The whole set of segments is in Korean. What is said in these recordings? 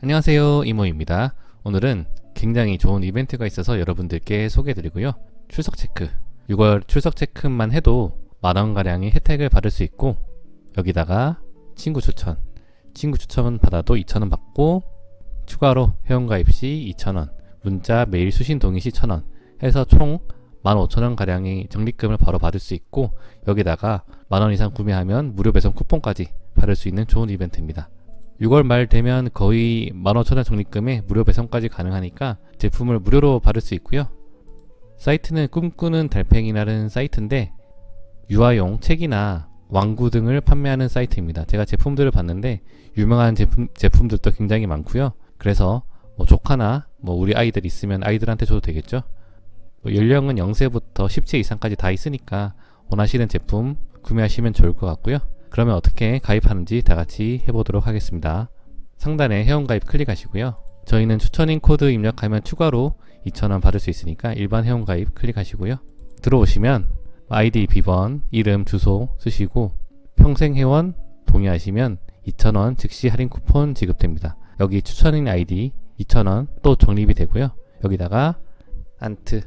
안녕하세요 이모입니다. 오늘은 굉장히 좋은 이벤트가 있어서 여러분들께 소개해드리고요. 출석 체크. 6월 출석 체크만 해도 만원가량의 혜택을 받을 수 있고 여기다가 친구 추천. 친구 추천 받아도 2,000원 받고 추가로 회원가입 시 2,000원 문자 메일 수신 동의 시 1,000원 해서 총 15,000원 가량의 적립금을 바로 받을 수 있고 여기다가 만원 이상 구매하면 무료 배송 쿠폰까지 받을 수 있는 좋은 이벤트입니다 6월 말 되면 거의 15,000원 적립금에 무료 배송까지 가능하니까 제품을 무료로 받을 수 있고요. 사이트는 꿈꾸는 달팽이라는 사이트인데 유아용 책이나 왕구 등을 판매하는 사이트입니다. 제가 제품들을 봤는데 유명한 제품, 제품들도 굉장히 많고요. 그래서 뭐 조카나 뭐 우리 아이들 있으면 아이들한테 줘도 되겠죠. 뭐 연령은 0세부터 10세 이상까지 다 있으니까 원하시는 제품 구매하시면 좋을 것 같고요. 그러면 어떻게 가입하는지 다 같이 해보도록 하겠습니다. 상단에 회원가입 클릭하시고요. 저희는 추천인 코드 입력하면 추가로 2,000원 받을 수 있으니까 일반 회원가입 클릭하시고요. 들어오시면 아이디 비번, 이름, 주소 쓰시고 평생 회원 동의하시면 2,000원 즉시 할인 쿠폰 지급됩니다. 여기 추천인 아이디 2,000원 또 적립이 되고요. 여기다가 안트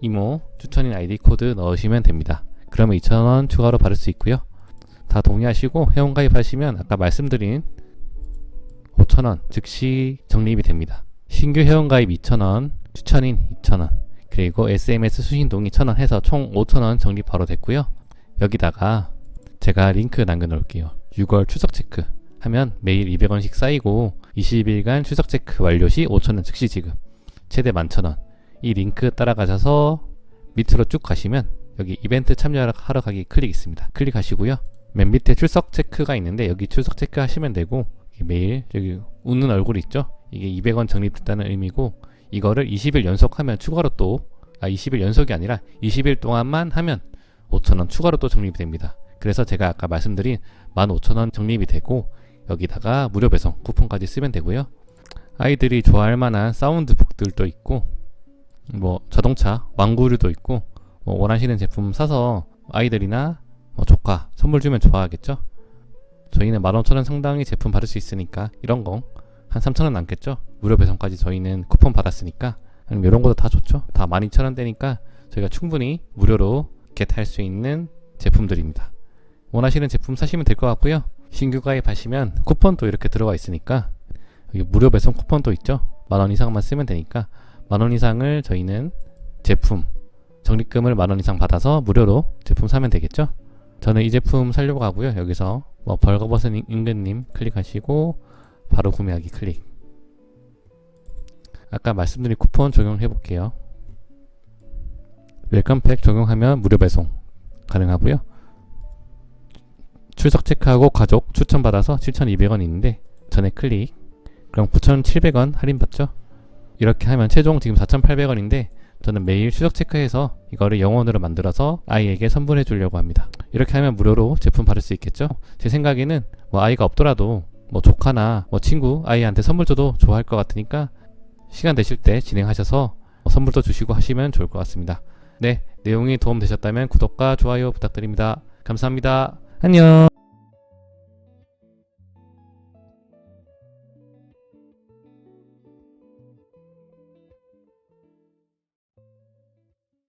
이모 추천인 아이디 코드 넣으시면 됩니다. 그러면 2,000원 추가로 받을 수 있고요. 다 동의하시고 회원가입 하시면 아까 말씀드린 5,000원 즉시 적립이 됩니다. 신규 회원가입 2,000원, 추천인 2,000원, 그리고 SMS 수신 동의 1,000원 해서 총 5,000원 적립 바로 됐고요. 여기다가 제가 링크 남겨놓을게요. 6월 추석 체크 하면 매일 200원씩 쌓이고 20일간 추석 체크 완료 시 5,000원 즉시 지급, 최대 11,000원. 이 링크 따라가셔서 밑으로 쭉 가시면 여기 이벤트 참여하러 가기 클릭 있습니다. 클릭하시고요. 맨 밑에 출석 체크가 있는데 여기 출석 체크 하시면 되고 매일 여기 웃는 얼굴 있죠? 이게 200원 적립됐다는 의미고 이거를 20일 연속하면 추가로 또 아 20일 연속이 아니라 20일 동안만 하면 5,000원 추가로 또 적립이 됩니다. 그래서 제가 아까 말씀드린 15,000원 적립이 되고 여기다가 무료 배송 쿠폰까지 쓰면 되고요. 아이들이 좋아할 만한 사운드북들도 있고 뭐 자동차 왕구류도 있고 뭐 원하시는 제품 사서 아이들이나 뭐 조카 선물 주면 좋아하겠죠? 저희는 15,000원 상당의 제품 받을 수 있으니까 이런 거 한 3,000원 남겠죠? 무료 배송까지 저희는 쿠폰 받았으니까 이런 것도 다 좋죠? 다 12,000원대니까 저희가 충분히 무료로 겟할 수 있는 제품들입니다. 원하시는 제품 사시면 될 것 같고요. 신규 가입하시면 쿠폰도 이렇게 들어가 있으니까 여기 무료 배송 쿠폰도 있죠? 만 원 이상만 쓰면 되니까 만 원 이상을 저희는 제품 적립금을 만 원 이상 받아서 무료로 제품 사면 되겠죠? 저는 이 제품 살려고 하고요. 여기서 뭐 벌거벗은 임금님 클릭하시고 바로 구매하기 클릭. 아까 말씀드린 쿠폰 적용해 볼게요. 웰컴팩 적용하면 무료 배송 가능하고요. 출석 체크하고 가족 추천 받아서 7,200원 있는데 전에 클릭. 그럼 9,700원 할인 받죠? 이렇게 하면 최종 지금 4,800원인데 저는 매일 추적 체크해서 이거를 영원으로 만들어서 아이에게 선물해 주려고 합니다. 이렇게 하면 무료로 제품 받을 수 있겠죠? 제 생각에는 뭐 아이가 없더라도 뭐 조카나 뭐 친구 아이한테 선물 줘도 좋아할 것 같으니까 시간 되실 때 진행하셔서 뭐 선물도 주시고 하시면 좋을 것 같습니다. 네, 내용이 도움 되셨다면 구독과 좋아요 부탁드립니다. 감사합니다. 안녕.